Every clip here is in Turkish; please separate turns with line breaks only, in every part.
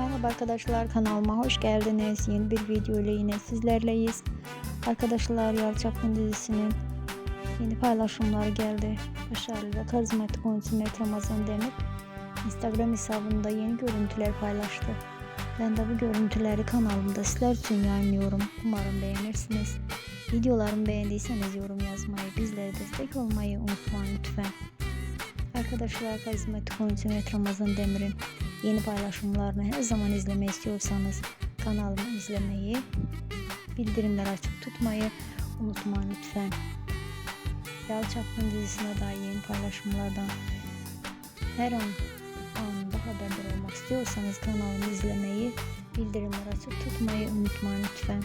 Merhaba arkadaşlar kanalıma hoş geldiniz. Yeni bir video ile yine sizlerleyiz. Arkadaşlar Yalçapkın dizisinin yeni paylaşımları geldi. Başarılı ve karizmatik oyuncu Mehmet Ramazan Demir Instagram hesabında yeni görüntüler paylaştı. Ben de bu görüntüleri kanalımda sizler için yayınlıyorum. Umarım beğenirsiniz. Videolarımı beğendiyseniz yorum yazmayı, bizlere destek olmayı unutmayın lütfen. Arkadaşlar karizmatik oyuncu Mehmet Ramazan Demir'in yeni paylaşımlarını her zaman izlemeyi istiyorsanız kanalımı izlemeyi, bildirimler açık tutmayı unutmayın lütfen. Yalçapkın dizisine dair yeni paylaşımlardan her an anında haberdar olmak istiyorsanız kanalımı izlemeyi, bildirimler açık tutmayı unutmayın lütfen.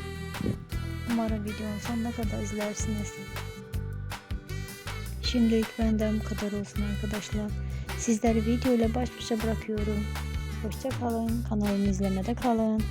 Umarım videonun sonuna kadar izlersiniz. Şimdilik benden bu kadar olsun arkadaşlar. Sizleri video ile baş başa bırakıyorum. Hoşça kalın. Kanalımı izlemede kalın.